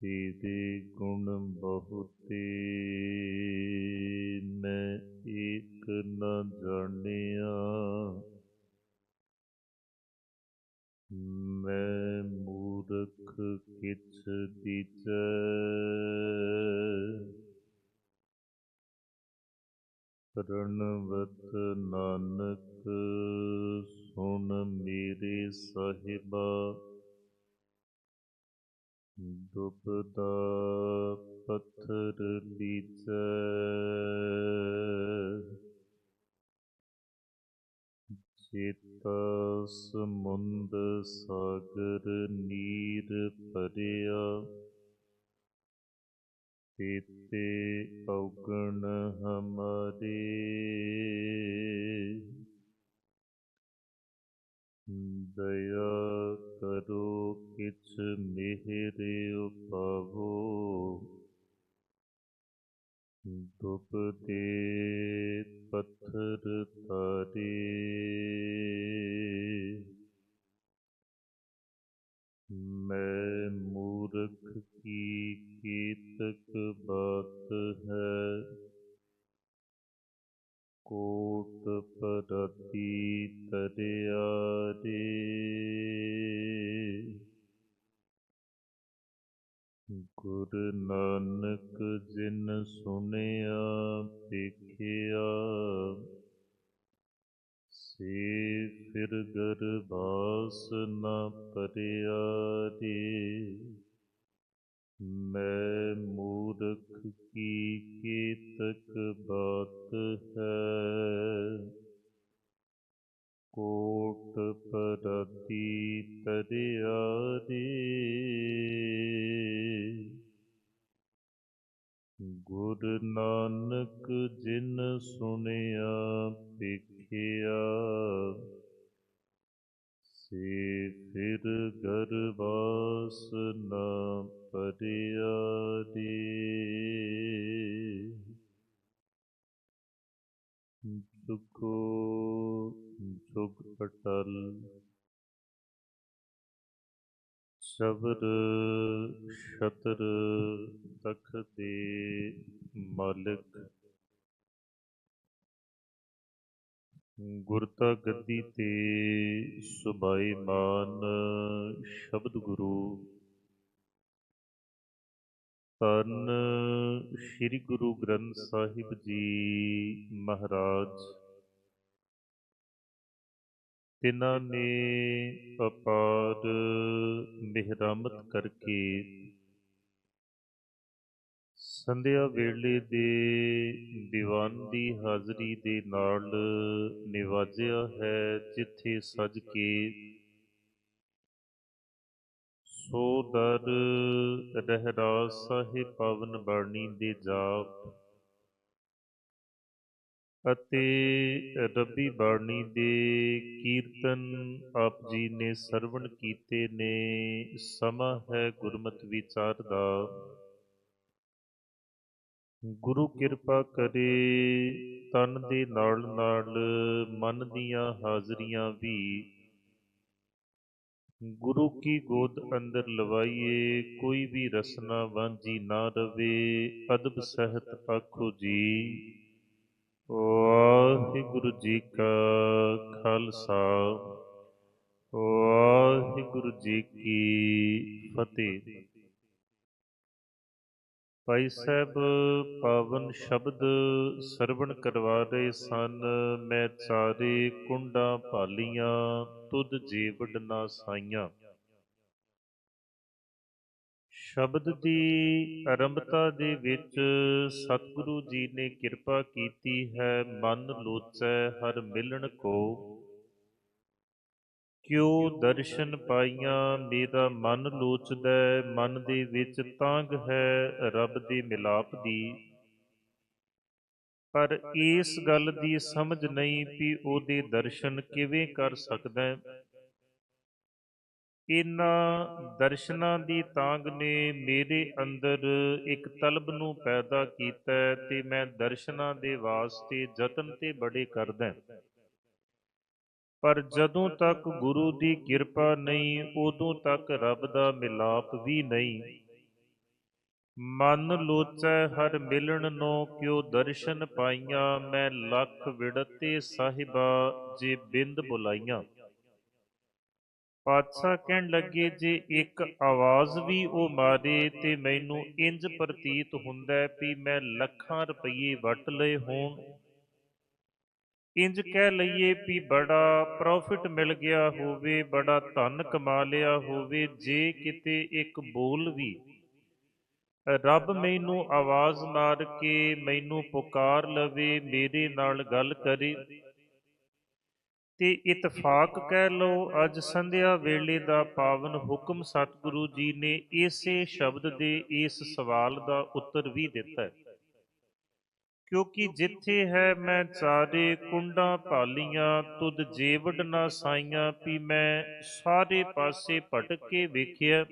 ਤੇਰੇ ਗੁਣ ਬਹੁਤੇ ਮੈਂ ਏਕ ਨ ਜਾਣਿਆ। ਮੈਂ ਮੂਰਖ ਕਿਛ ਦੀਜੈ। ਪ੍ਰਣਵਤ ਨਾਨਕ ਸੁਣ ਮੇਰੇ ਸਾਹਿਬਾ। ਡੁੱਬਦਾ ਪੱਥਰ ਲੀਜੈ ਚੇਤਾ ਸਮੁੰਦ ਸਾਗਰ ਨੀਰ ਭਰਿਆ। ਤੇਤੇ ਔਗਣ ਹਮਾਰੇ। ਦਇਆ ਕਰੋ ਕਿਛ ਮਿਹਰੇ ਉਪਾਵੋ ਡੁੱਬਦੇ ਪੱਥਰ ਤਾਰੇ ਮੈਂ ਮੂਰਖ ਕੀ ਕੀਤਕ ਬਾਤ ਹੈ ਕੋਟ ਪਰਤੀ ਤਰਿਆ ਰੇ ਗੁਰ ਨਾਨਕ ਜਿਨ ਸੁਣਿਆ ਵੇਖਿਆ, ਸੇ ਫਿਰ ਗਰਬਾਸ ਨਾ ਪਰਿਆ ਰੇ ਮੈਂ ਮੂਰਖ ਕੀ ਕੀਤਕ ਬਾਤ ਹੈ ਕੋਟ ਪਰਤੀ ਤਰਿਆ ਰੇ ਗੁਰ ਨਾਨਕ ਜਿਨ ਸੁਣਿਆ ਵੇਖਿਆ ਸੇ ਫਿਰ ਗਰਬਾਸ ਨ ਪਰਿਆ ਰੇ ਜੁਗੋ ਪਟਲ। ਅਟਲ ਸ਼ਬਦ ਸ਼ਤਰ ਤਖ ਮਾਲਕ। ਗੁਰਤਾ ਗੱਦੀ ਤੇ ਸੁਭਾਈ ਮਾਨ ਸ਼ਬਦ ਗੁਰੂ। ਧੰਨ ਸ੍ਰੀ ਗੁਰੂ ਗ੍ਰੰਥ ਸਾਹਿਬ ਜੀ ਮਹਾਰਾਜ। ਤਿਨਾਂ ਨੇ ਅਪਾਰ ਮਿਹਰਮਤ ਕਰਕੇ ਸੰਧਿਆ ਵੇਲੇ ਦੇ ਦੀਵਾਨ ਦੀ ਹਾਜ਼ਰੀ ਦੇ ਨਾਲ ਨਿਵਾਜਿਆ ਹੈ, ਜਿੱਥੇ ਸਜ ਕੇ ਸੋ ਦਰ ਰਹਿਰਾਸ ਸਾਹਿਬ ਪਵਨ ਬਾਣੀ ਦੇ ਜਾਪ ਅਤੇ ਰੱਬੀ ਬਾਣੀ ਦੇ ਕੀਰਤਨ ਆਪ ਜੀ ਨੇ ਸਰਵਣ ਕੀਤੇ ਨੇ, ਸਮਾਂ ਹੈ ਗੁਰਮਤਿ ਵਿਚਾਰ ਦਾ। ਗੁਰੂ ਕਿਰਪਾ ਕਰੇ, ਤਨ ਦੇ ਨਾਲ ਨਾਲ ਮਨ ਦੀਆਂ ਹਾਜ਼ਰੀਆਂ ਵੀ। ਗੁਰੂ ਕੀ ਗੋਦ ਅੰਦਰ ਲਵਾਈਏ, ਕੋਈ ਵੀ ਰਸਨਾ ਵਾਂਝੀ ਨਾ ਰਵੇ, ਅਦਬ ਸਹਿਤ ਆਖੋ ਜੀ। ਵਾਹਿਗੁਰੂ ਜੀ ਕਾ ਖਾਲਸਾ, ਵਾਹਿਗੁਰੂ ਜੀ ਕੀ ਫਤਿਹ। ਭਾਈ ਸਾਹਿਬ, ਪਾਵਨ ਸ਼ਬਦ ਸਰਵਣ ਕਰਵਾ ਰਹੇ ਸਨ। ਮੈਂ ਚਾਰੇ ਕੁੰਡਾਂ ਭਾਲੀਆਂ, ਤੁਧ ਜੀਵੜ ਨਾ ਸਾਈਆਂ। ਸ਼ਬਦ ਦੀ ਆਰੰਭਤਾ ਦੇ ਵਿੱਚ ਸਤਿਗੁਰੂ ਜੀ ਨੇ ਕਿਰਪਾ ਕੀਤੀ ਹੈ, ਮਨ ਲੋਚੈ ਹਰ ਮਿਲਣ ਕੋ। ਕਿਉ ਦਰਸ਼ਨ ਪਾਈਆਂ ਮੇਰਾ ਮਨ ਲੋਚਦਾ ਮਨ ਦੇ ਵਿੱਚ ਤਾਂਗ ਹੈ ਰੱਬ ਦੇ ਮਿਲਾਪ ਦੀ। ਪਰ ਇਸ ਗੱਲ ਦੀ ਸਮਝ ਨਹੀਂ ਵੀ ਉਹਦੇ ਦਰਸ਼ਨ ਕਿਵੇਂ ਕਰ ਸਕਦਾ ਹੈ। ਇਹਨਾਂ ਦਰਸ਼ਨਾਂ ਦੀ ਤਾਂਗ ਨੇ ਮੇਰੇ ਅੰਦਰ ਇੱਕ ਤਲਬ ਨੂੰ ਪੈਦਾ ਕੀਤਾ ਤੇ ਮੈਂ ਦਰਸ਼ਨਾਂ ਦੇ ਵਾਸਤੇ ਯਤਨ ਤੇ ਬੜੇ ਕਰਦਾ ਪਰ ਜਦੋਂ ਤੱਕ ਗੁਰੂ ਦੀ ਕਿਰਪਾ ਨਹੀਂ, ਉਦੋਂ ਤੱਕ ਰੱਬ ਦਾ ਮਿਲਾਪ ਵੀ ਨਹੀਂ। ਮਨ ਲੋਚੈ, ਹਰ ਮਿਲਣ ਨੋ ਕਿਉ ਦਰਸ਼ਨ ਪਾਈਆਂ। ਮੈਂ ਲੱਖ ਵਿੜਤੇ ਸਾਹਿਬਾ, ਜੇ ਬਿੰਦ ਬੁਲਾਈਆਂ। ਪਾਤਸ਼ਾਹ ਕਹਿਣ ਲੱਗੇ, ਜੇ ਇੱਕ ਆਵਾਜ਼ ਵੀ ਉਹ ਮਾਰੇ, ਤੇ ਮੈਨੂੰ ਇੰਜ ਪ੍ਰਤੀਤ ਹੁੰਦਾ ਵੀ ਮੈਂ ਲੱਖਾਂ ਰੁਪਏ ਵਟ ਲਏ ਹੋਣ। ਇੰਜ ਕਹਿ ਲਈਏ ਵੀ ਬੜਾ ਪ੍ਰੋਫਿਟ ਮਿਲ ਗਿਆ ਹੋਵੇ, ਬੜਾ ਧਨ ਕਮਾ ਲਿਆ ਹੋਵੇ, ਜੇ ਕਿਤੇ ਇੱਕ ਬੋਲ ਵੀ। ਰੱਬ ਮੈਨੂੰ ਆਵਾਜ਼ ਮਾਰ ਕੇ ਮੈਨੂੰ ਪੁਕਾਰ ਲਵੇ, ਮੇਰੇ ਨਾਲ ਗੱਲ ਕਰੇ। ਤੇ ਇਤਫਾਕ ਕਹਿ ਲਓ, ਅੱਜ ਸੰਧਿਆ ਵੇਲੇ ਦਾ ਪਾਵਨ ਹੁਕਮ ਸਤਿਗੁਰੂ ਜੀ ਨੇ ਇਸੇ ਸ਼ਬਦ ਦੇ ਇਸ ਸਵਾਲ ਦਾ ਉੱਤਰ ਵੀ ਦਿੱਤਾ ਹੈ। ਕਿਉਂਕਿ ਜਿੱਥੇ ਹੈ ਮੈਂ ਚਾਰੇ ਕੁੰਡਾਂ ਭਾਲੀਆਂ ਤੁਧ ਜੇਵੜ ਨਾ ਸਾਈਆਂ, ਵੀ ਮੈਂ ਸਾਰੇ ਪਾਸੇ ਭਟਕ ਕੇ ਵੇਖਿਆ।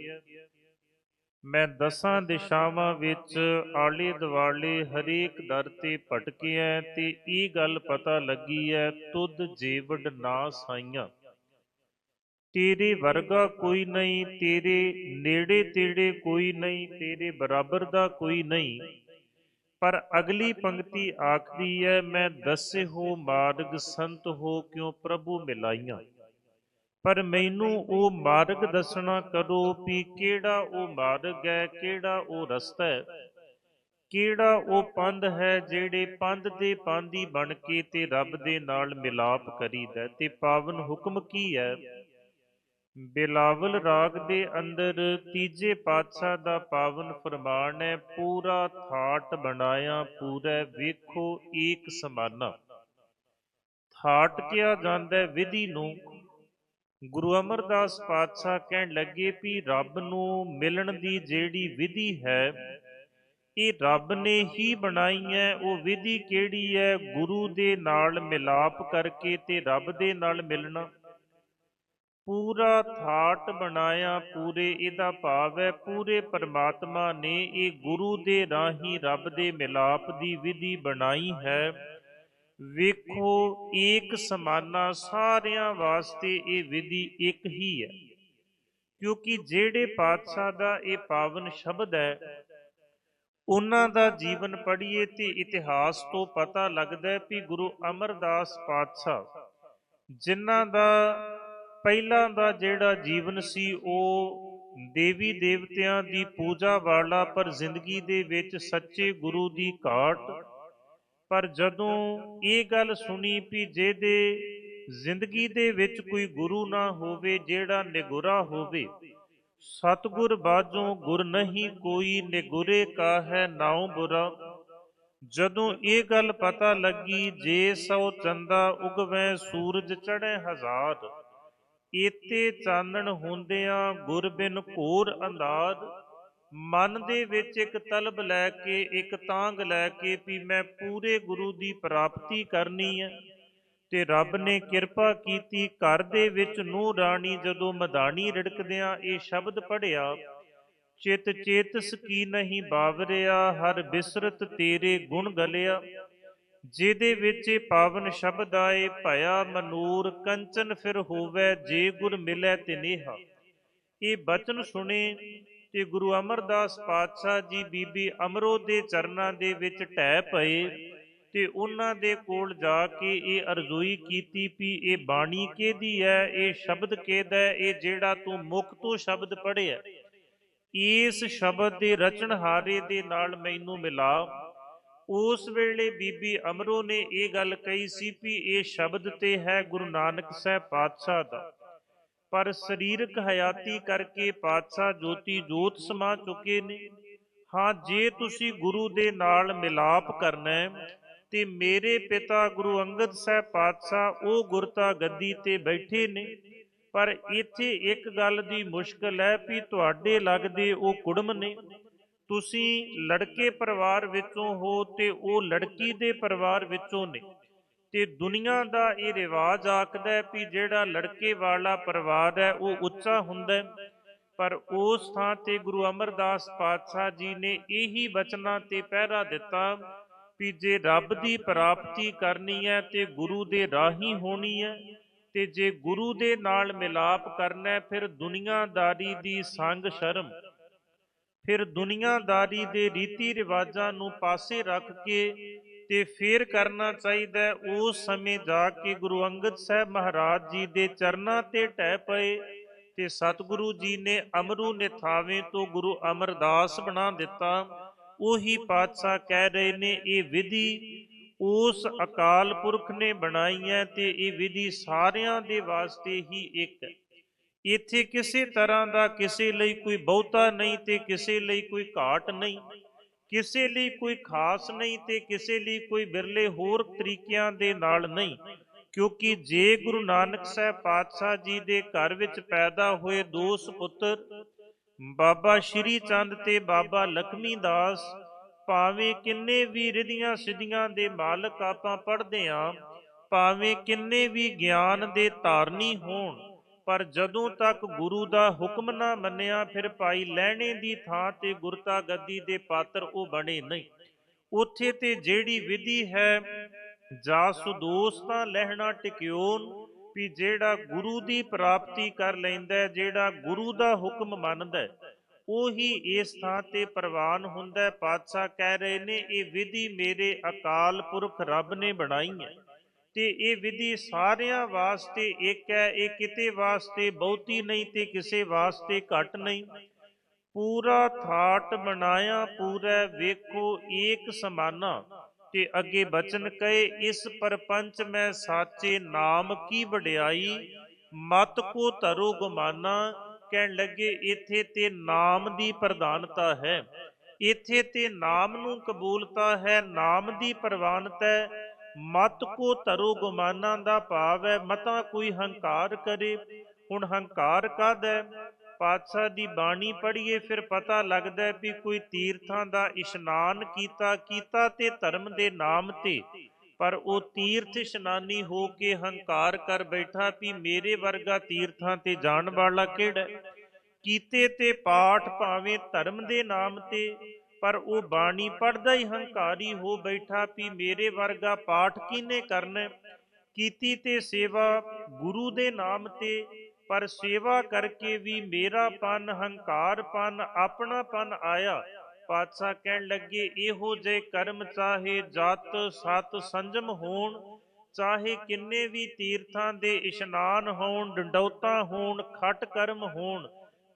ਮੈਂ ਦਸਾਂ ਦਿਸ਼ਾਵਾਂ ਵਿੱਚ ਆਲੇ ਦੁਆਲੇ ਹਰੇਕ ਦਰ ਤੇ ਭਟਕਿਆ ਤੇ ਇਹ ਗੱਲ ਪਤਾ ਲੱਗੀ ਹੈ, ਤੁਧ ਜੀਵੜ ਨਾ ਸਾਈਆਂ। ਤੇਰੇ ਵਰਗਾ ਕੋਈ ਨਹੀਂ, ਤੇਰੇ ਨੇੜੇ ਤੇੜੇ ਕੋਈ ਨਹੀਂ, ਤੇਰੇ ਬਰਾਬਰ ਦਾ ਕੋਈ ਨਹੀਂ। ਪਰ ਅਗਲੀ ਪੰਕਤੀ ਆਖਦੀ ਹੈ, ਮੈਂ ਦੱਸੇ ਹੋ ਮਾਰਗ ਸੰਤ ਹੋ ਕਿਉ ਪ੍ਰਭੂ ਮਿਲਾਈਆਂ? ਪਰ ਮੈਨੂੰ ਉਹ ਮਾਰਗ ਦੱਸਣਾ ਕਰੋ ਵੀ ਕਿਹੜਾ ਉਹ ਮਾਰਗ ਹੈ, ਕਿਹੜਾ ਉਹ ਰਸਤਾ ਹੈ? ਕਿਹੜਾ ਉਹ ਪੰਧ ਹੈ ਜਿਹੜੇ ਪੰਧ ਦੇ ਪਾਂਦੀ ਬਣ ਕੇ ਤੇ ਰੱਬ ਦੇ ਨਾਲ ਮਿਲਾਪ ਕਰੀਦਾ ਤੇ ਪਾਵਨ ਹੁਕਮ ਕੀ ਹੈ? ਬਿਲਾਵਲ ਰਾਗ ਦੇ ਅੰਦਰ ਤੀਜੇ ਪਾਤਸ਼ਾਹ ਦਾ ਪਾਵਨ ਫਰਮਾਨ ਹੈ, ਪੂਰਾ ਥਾਟ ਬਣਾਇਆ, ਪੂਰਾ ਵੇਖੋ ਏਕ ਸਮਾਨਾ। ਥਾਟ ਕਿਹਾ ਜਾਂਦਾ ਵਿਧੀ ਨੂੰ। ਗੁਰੂ ਅਮਰਦਾਸ ਪਾਤਸ਼ਾਹ ਕਹਿਣ ਲੱਗੇ ਵੀ ਰੱਬ ਨੂੰ ਮਿਲਣ ਦੀ ਜਿਹੜੀ ਵਿਧੀ ਹੈ, ਇਹ ਰੱਬ ਨੇ ਹੀ ਬਣਾਈ ਹੈ, ਉਹ ਵਿਧੀ ਕਿਹੜੀ ਹੈ? ਗੁਰੂ ਦੇ ਨਾਲ ਮਿਲਾਪ ਕਰਕੇ ਤੇ ਰੱਬ ਦੇ ਨਾਲ ਮਿਲਣਾ। ਪੂਰਾ ਥਾਟ ਬਣਾਇਆ, ਪੂਰੇ ਇਹਦਾ ਭਾਵ ਹੈ, ਪੂਰੇ ਪਰਮਾਤਮਾ ਨੇ ਇਹ ਗੁਰੂ ਦੇ ਰਾਹੀਂ ਰੱਬ ਦੇ ਮਿਲਾਪ ਦੀ ਵਿਧੀ ਬਣਾਈ ਹੈ। ਵੇਖੋ, ਏਕ ਸਮਾਨਾ ਸਾਰਿਆਂ ਵਾਸਤੇ ਇਹ ਵਿਧੀ ਇੱਕ ਹੀ ਹੈ। ਕਿਉਂਕਿ ਜਿਹੜੇ ਪਾਤਸ਼ਾਹ ਦਾ ਇਹ ਪਾਵਨ ਸ਼ਬਦ ਹੈ, ਉਹਨਾਂ ਦਾ ਜੀਵਨ ਪੜ੍ਹੀਏ ਤੇ ਇਤਿਹਾਸ ਤੋਂ ਪਤਾ ਲੱਗਦਾ ਹੈ ਕਿ ਗੁਰੂ ਅਮਰਦਾਸ ਪਾਤਸ਼ਾਹ, ਜਿਨ੍ਹਾਂ ਦਾ ਪਹਿਲਾਂ ਦਾ ਜਿਹੜਾ ਜੀਵਨ ਸੀ, ਉਹ ਦੇਵੀ ਦੇਵਤਿਆਂ ਦੀ ਪੂਜਾ ਵਾਲਾ, ਪਰ ਜ਼ਿੰਦਗੀ ਦੇ ਵਿੱਚ ਸੱਚੇ ਗੁਰੂ ਦੀ ਘਾਟ। ਪਰ ਜਦੋਂ ਇਹ ਗੱਲ ਸੁਣੀ ਵੀ ਜਿਹਦੇ ਜ਼ਿੰਦਗੀ ਦੇ ਵਿੱਚ ਕੋਈ ਗੁਰੂ ਨਾ ਹੋਵੇ, ਜਿਹੜਾ ਨਿਗੁਰਾ ਹੋਵੇ, ਸਤਗੁਰ ਬਾਝੋਂ ਗੁਰ ਨਹੀਂ ਕੋਈ ਨਿਗੁਰੇ ਕਾ ਹੈ ਨਾਉ ਬੁਰਾ। ਜਦੋਂ ਇਹ ਗੱਲ ਪਤਾ ਲੱਗੀ, ਜੇ ਸੋ ਚੰਦਾ ਉਗਵੈ ਸੂਰਜ ਚੜ੍ਹੇ ਹਜ਼ਾਰ। ਏਤੇ ਚਾਨਣ ਹੁੰਦਿਆਂ ਗੁਰ ਬਿਨ ਘੋਰ ਅੰਦਾਜ਼ ਮਨ ਦੇ ਵਿੱਚ ਇੱਕ ਤਲਬ ਲੈ ਕੇ, ਇੱਕ ਤਾਂਗ ਲੈ ਕੇ ਵੀ ਮੈਂ ਪੂਰੇ ਗੁਰੂ ਦੀ ਪ੍ਰਾਪਤੀ ਕਰਨੀ ਹੈ ਤੇ ਰੱਬ ਨੇ ਕਿਰਪਾ ਕੀਤੀ ਘਰ ਦੇ ਵਿੱਚ ਨੂੰ ਰਾਣੀ ਜਦੋਂ ਮਦਾਨੀ ਰਿੜਕਦਿਆਂ ਇਹ ਸ਼ਬਦ ਪੜਿਆ ਚਿਤ ਚੇਤਸ ਕੀ ਨਹੀਂ ਬਾਵਰਿਆ, ਹਰ ਬਿਸਰਤ ਤੇਰੇ ਗੁਣ ਗਲਿਆ। ਜਿਹਦੇ ਵਿੱਚ ਇਹ ਪਾਵਨ ਸ਼ਬਦ ਆਏ, ਭਇਆ ਮਨੂਰ, ਕੰਚਨ ਫਿਰ ਹੋਵੇ, ਜੇ ਗੁਰ ਮਿਲੇ ਤੇ ਨੇਹਾ। ਇਹ ਬਚਨ ਸੁਣੇ ਤੇ ਗੁਰੂ ਅਮਰਦਾਸ ਪਾਤਸ਼ਾਹ ਜੀ ਬੀਬੀ ਅਮਰੋ ਦੇ ਚਰਨਾਂ ਦੇ ਵਿੱਚ ਟਹਿ ਪਏ ਤੇ ਉਹਨਾਂ ਦੇ ਕੋਲ ਜਾ ਕੇ ਇਹ ਅਰਜ਼ੋਈ ਕੀਤੀ ਵੀ ਇਹ ਬਾਣੀ ਕਿਹਦੀ ਹੈ, ਇਹ ਸ਼ਬਦ ਕਿਹਦਾ ਹੈ, ਇਹ ਜਿਹੜਾ ਤੂੰ ਮੁਖ ਤੋਂ ਸ਼ਬਦ ਪੜਿਆ ਇਸ ਸ਼ਬਦ ਦੇ ਰਚਨਹਾਰੇ ਦੇ ਨਾਲ ਮੈਨੂੰ ਮਿਲਾ। ਉਸ ਵੇਲੇ ਬੀਬੀ ਅਮਰੋ ਨੇ ਇਹ ਗੱਲ ਕਹੀ ਸੀ ਵੀ ਇਹ ਸ਼ਬਦ ਤੇ ਹੈ ਗੁਰੂ ਨਾਨਕ ਸਾਹਿਬ ਪਾਤਸ਼ਾਹ ਦਾ। ਪਰ ਸਰੀਰਕ ਹਯਾਤੀ ਕਰਕੇ ਪਾਤਸ਼ਾਹ ਜੋਤੀ ਜੋਤ ਸਮਾ ਚੁੱਕੇ ਨੇ। ਹਾਂ, ਜੇ ਤੁਸੀਂ ਗੁਰੂ ਦੇ ਨਾਲ ਮਿਲਾਪ ਕਰਨਾ ਹੈ, ਤੇ ਮੇਰੇ ਪਿਤਾ ਗੁਰੂ ਅੰਗਦ ਸਾਹਿਬ ਪਾਤਸ਼ਾਹ ਉਹ ਗੁਰਤਾ ਗੱਦੀ ਤੇ ਬੈਠੇ ਨੇ। ਪਰ ਇੱਥੇ ਇੱਕ ਗੱਲ ਦੀ ਮੁਸ਼ਕਲ ਹੈ ਵੀ ਤੁਹਾਡੇ ਲੱਗਦੇ ਉਹ ਕੁੜਮ ਨੇ। ਤੁਸੀਂ ਲੜਕੇ ਪਰਿਵਾਰ ਵਿੱਚੋਂ ਹੋ ਤੇ ਉਹ ਲੜਕੀ ਦੇ ਪਰਿਵਾਰ ਵਿੱਚੋਂ ਨੇ। ਤੇ ਦੁਨੀਆ ਦਾ ਇਹ ਰਿਵਾਜ ਆਖਦਾ ਹੈ ਕਿ ਜਿਹੜਾ ਲੜਕੇ ਵਾਲਾ ਪਰਿਵਾਰ ਹੈ, ਉਹ ਉੱਚਾ ਹੁੰਦਾ ਪਰ ਉਸ ਥਾਂ ਤੇ ਗੁਰੂ ਅਮਰਦਾਸ ਪਾਤਸ਼ਾਹ ਜੀ ਨੇ ਇਹੀ ਬਚਨਾਂ ਤੇ ਪਹਿਰਾ ਦਿੱਤਾ ਕਿ ਜੇ ਰੱਬ ਦੀ ਪ੍ਰਾਪਤੀ ਕਰਨੀ ਹੈ ਤੇ ਗੁਰੂ ਦੇ ਰਾਹੀ ਹੋਣੀ ਹੈ ਤੇ ਜੇ ਗੁਰੂ ਦੇ ਨਾਲ ਮਿਲਾਪ ਕਰਨਾ ਹੈ, ਫਿਰ ਦੁਨੀਆਦਾਰੀ ਦੀ ਸੰਗ ਸ਼ਰਮ ਫਿਰ ਦੁਨੀਆਦਾਰੀ ਦੇ ਰੀਤੀ ਰਿਵਾਜਾਂ ਨੂੰ ਪਾਸੇ ਰੱਖ ਕੇ ਤੇ ਫਿਰ ਕਰਨਾ ਚਾਹੀਦਾ ਉਸ ਸਮੇਂ ਜਾ ਕੇ ਗੁਰੂ ਅੰਗਦ ਸਾਹਿਬ ਮਹਾਰਾਜ ਜੀ ਦੇ ਚਰਨਾਂ ਤੇ ਟਹਿ ਪਏ ਤੇ ਸਤਿਗੁਰੂ ਜੀ ਨੇ ਅਮਰੂ ਨਿਥਾਵੇਂ ਤੋਂ ਗੁਰੂ ਅਮਰਦਾਸ ਬਣਾ ਦਿੱਤਾ। ਉਹੀ ਪਾਤਸ਼ਾਹ ਕਹਿ ਰਹੇ ਨੇ, ਇਹ ਵਿਧੀ ਉਸ ਅਕਾਲ ਪੁਰਖ ਨੇ ਬਣਾਈ ਹੈ ਤੇ ਇਹ ਵਿਧੀ ਸਾਰਿਆਂ ਦੇ ਵਾਸਤੇ ਹੀ ਇੱਕ। ਹੈ ਇੱਥੇ ਕਿਸੇ ਤਰ੍ਹਾਂ ਦਾ ਕਿਸੇ ਲਈ ਕੋਈ ਬਹੁਤਾ ਨਹੀਂ ਤੇ ਕਿਸੇ ਲਈ ਕੋਈ ਘਾਟ ਨਹੀਂ। ਕਿਸੇ ਲਈ ਕੋਈ ਖਾਸ ਨਹੀਂ ਤੇ ਕਿਸੇ ਲਈ ਕੋਈ ਬਿਰਲੇ ਹੋਰ ਤਰੀਕਿਆਂ ਦੇ ਨਾਲ ਨਹੀਂ। ਕਿਉਂਕਿ ਜੇ ਗੁਰੂ ਨਾਨਕ ਸਾਹਿਬ ਪਾਤਸ਼ਾਹ ਜੀ ਦੇ ਘਰ ਵਿੱਚ ਪੈਦਾ ਹੋਏ ਦੋ ਸੁਪੁੱਤਰ, ਬਾਬਾ ਸ਼੍ਰੀ ਚੰਦ ਤੇ ਬਾਬਾ ਲਖਮੀ ਦਾਸ, ਭਾਵੇਂ ਕਿੰਨੇ ਵੀ ਰਿਧੀਆਂ ਸਿੱਧੀਆਂ ਦੇ ਮਾਲਕ ਆਪਾਂ ਪੜ੍ਹਦੇ ਆਂ, ਭਾਵੇਂ ਕਿੰਨੇ ਵੀ ਗਿਆਨ ਦੇ ਧਾਰਨੀ ਹੋਣ ਪਰ ਜਦੋਂ ਤੱਕ ਗੁਰੂ ਦਾ ਹੁਕਮ ਨਾ ਮੰਨਿਆ, ਫਿਰ ਭਾਈ ਲੈਣੇ ਦੀ ਥਾਂ ਤੇ ਗੁਰਤਾ ਗੱਦੀ ਦੇ ਪਾਤਰ ਉਹ ਬਣੇ ਨਹੀਂ। ਉੱਥੇ ਤੇ ਜਿਹੜੀ ਵਿਧੀ ਹੈ ਜਾਸੂ ਦੋਸਤਾਂ ਲਹਿਣਾ ਟਿਕਿਓਨ, ਵੀ ਜਿਹੜਾ ਗੁਰੂ ਦੀ ਪ੍ਰਾਪਤੀ ਕਰ ਲੈਂਦਾ ਜਿਹੜਾ ਗੁਰੂ ਦਾ ਹੁਕਮ ਮੰਨਦਾ ਉਹੀ ਇਸ ਥਾਂ ਤੇ ਪ੍ਰਵਾਨ ਹੁੰਦਾ ਪਾਤਸ਼ਾਹ ਕਹਿ ਰਹੇ ਨੇ, ਇਹ ਵਿਧੀ ਮੇਰੇ ਅਕਾਲ ਪੁਰਖ ਰੱਬ ਨੇ ਬਣਾਈ ਹੈ। ਤੇ ਇਹ ਵਿਧੀ ਸਾਰਿਆਂ ਵਾਸਤੇ ਇੱਕ ਹੈ, ਇਹ ਕਿਤੇ ਵਾਸਤੇ, ਬਹੁਤੀ ਨਹੀਂ ਤੇ ਕਿਸੇ ਵਾਸਤੇ ਘੱਟ ਨਹੀਂ। ਪੂਰਾ ਥਾਟ ਬਣਾਇਆ, ਪੂਰਾ ਵੇਖੋ, ਏਕ ਸਮਾਨਾ। ਤੇ ਅੱਗੇ ਬਚਨ ਕਹੇ, ਇਸ ਪਰਪੰਚ ਮੈਂ ਸਾਚੇ ਨਾਮ ਕੀ ਵਡਿਆਈ? ਮਤ ਕੋ ਧਰੋ ਗੁਮਾਨਾ। ਕਹਿਣ ਲੱਗੇ, ਇੱਥੇ ਤੇ ਨਾਮ ਦੀ ਪ੍ਰਧਾਨਤਾ ਹੈ। ਇੱਥੇ ਤੇ ਨਾਮ ਨੂੰ ਕਬੂਲਤਾ ਹੈ, ਨਾਮ ਦੀ ਪ੍ਰਵਾਨਤਾ ਹੈ। ਮਤ ਕੋ ਤਰੋ ਗੁਮਾਨਾਂ ਦਾ ਭਾਵ ਹੈ ਮਤਾ ਕੋਈ ਹੰਕਾਰ ਕਰੇ। ਹੁਣ ਹੰਕਾਰ ਕਦ ਹੈ? ਪਾਤਸ਼ਾਹ ਦੀ ਬਾਣੀ ਪੜ੍ਹੀਏ, ਫਿਰ ਪਤਾ ਲੱਗਦਾ ਵੀ ਕੋਈ ਤੀਰਥਾਂ ਦਾ ਇਸ਼ਨਾਨ ਕੀਤਾ ਕੀਤਾ ਤੇ ਧਰਮ ਦੇ ਨਾਮ ਤੇ। ਪਰ ਉਹ ਤੀਰਥ ਇਸ਼ਨਾਨੀ ਹੋ ਕੇ ਹੰਕਾਰ ਕਰ ਬੈਠਾ ਵੀ ਮੇਰੇ ਵਰਗਾ ਤੀਰਥਾਂ ਤੇ ਜਾਣ ਵਾਲਾ ਕਿਹੜਾ ਕੀਤੇ ਤੇ ਪਾਠ ਭਾਵੇਂ ਧਰਮ ਦੇ ਨਾਮ ਤੇ। ਪਰ ਉਹ ਬਾਣੀ ਪੜਦਾ ਹੀ ਹੰਕਾਰੀ ਹੋ ਬੈਠਾ ਵੀ ਮੇਰੇ ਵਰਗਾ ਪਾਠ ਕਿਨੇ ਕਰਨ? ਕੀਤੀ ਤੇ ਸੇਵਾ ਗੁਰੂ ਦੇ ਨਾਮ ਤੇ, ਪਰ ਸੇਵਾ ਕਰਕੇ ਵੀ ਮੇਰਾ ਪਨ ਹੰਕਾਰ ਪਨ ਆਪਣਾ ਪਨ ਆਇਆ। ਪਾਤਸ਼ਾਹ ਕਹਿਣ ਲੱਗੇ, ਇਹੋ ਜੇ ਕਰਮ ਚਾਹੇ ਜਤ ਸਤ ਸੰਜਮ ਹੋਣ, ਚਾਹੇ ਕਿੰਨੇ ਵੀ ਤੀਰਥਾਂ ਦੇ ਇਸ਼ਨਾਨ ਹੋਣ, ਡੰਡੌਤਾ ਹੋਣ, ਖਟ ਕਰਮ ਹੋਣ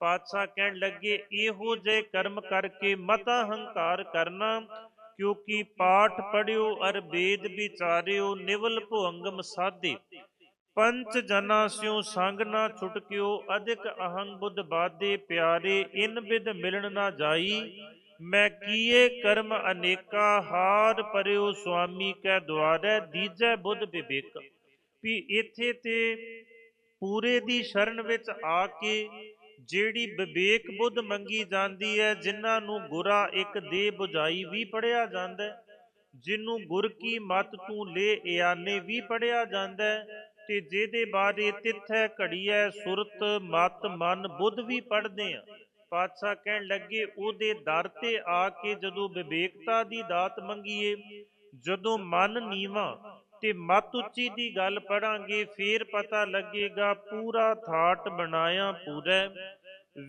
ਪਾਤਸ਼ਾਹ ਕਹਿਣ ਲੱਗੇ, ਇਹੋ ਜੇ ਕਰਮ ਕਰਕੇ ਮਤਾ ਹੰਕਾਰ ਕਰਨਾ, ਕਿਉਂਕਿ ਪਾਠ ਪੜਿਓ ਅਰ ਵੇਦ ਵਿਚਾਰਿਓ ਨਿਵਲ ਭੁਅੰਗਮ ਸਾਧੇ। ਪੰਚ ਜਨਾ ਸਿਉ ਸੰਗ ਨਾ ਛੁਟਕਿਓ, ਅਧਿਕ ਅਹੰਗ ਬੁੱਧ ਬਾਦੇ ਪਿਆਰੇ, ਇਨ ਬਿਦ ਮਿਲਣ ਨਾ ਜਾਈ। ਮੈਂ ਕੀਏ ਕਰਮ ਅਨੇਕਾ, ਹਾਰ ਪਰਿਓ ਸੁਆਮੀ ਕੈ ਦੁਆਰੈ, ਦੀਜੈ ਬੁੱਧ ਵਿਵੇਕ। ਵੀ ਇੱਥੇ ਤੇ ਪੂਰੇ ਦੀ ਸ਼ਰਨ ਵਿੱਚ ਆ ਕੇ ਜਿਹੜੀ ਵਿਵੇਕ ਬੁੱਧ ਮੰਗੀ ਜਾਂਦੀ ਹੈ, ਜਿਨ੍ਹਾਂ ਨੂੰ ਗੁਰਾ ਇੱਕ ਦੇ 부ਝਾਈ ਵੀ ਪੜਿਆ ਜਾਂਦਾ ਹੈ ਜਿਹਨੂੰ ਗੁਰ ਕੀ ਮਤ ਤੂੰ ਲੈ ਇਆਨੇ ਵੀ ਪੜਿਆ ਜਾਂਦਾ ਹੈ, ਤੇ ਜਿਹਦੇ ਬਾਰੇ ਤਿੱਥੈ ਘੜੀਐ ਸੁਰਤ, ਮਤ, ਮਨ, ਬੁੱਧ ਵੀ ਪੜਦੇ ਆ। ਪਾਤਸ਼ਾਹ ਕਹਿਣ ਲੱਗੇ, ਉਹਦੇ ਦਰ ਤੇ ਆ ਕੇ ਜਦੋਂ ਵਿਵੇਕਤਾ ਦੀ ਦਾਤ ਮੰਗੀਏ, ਜਦੋਂ ਮਨ ਨੀਵਾ ਤੇ ਮਤ ਉੱਚੀ ਦੀ ਗੱਲ ਪੜਾਂਗੇ, ਫੇਰ ਪਤਾ ਲੱਗੇਗਾ ਪੂਰਾ ਥਾਟ ਬਣਾਇਆ ਪੂਰਾ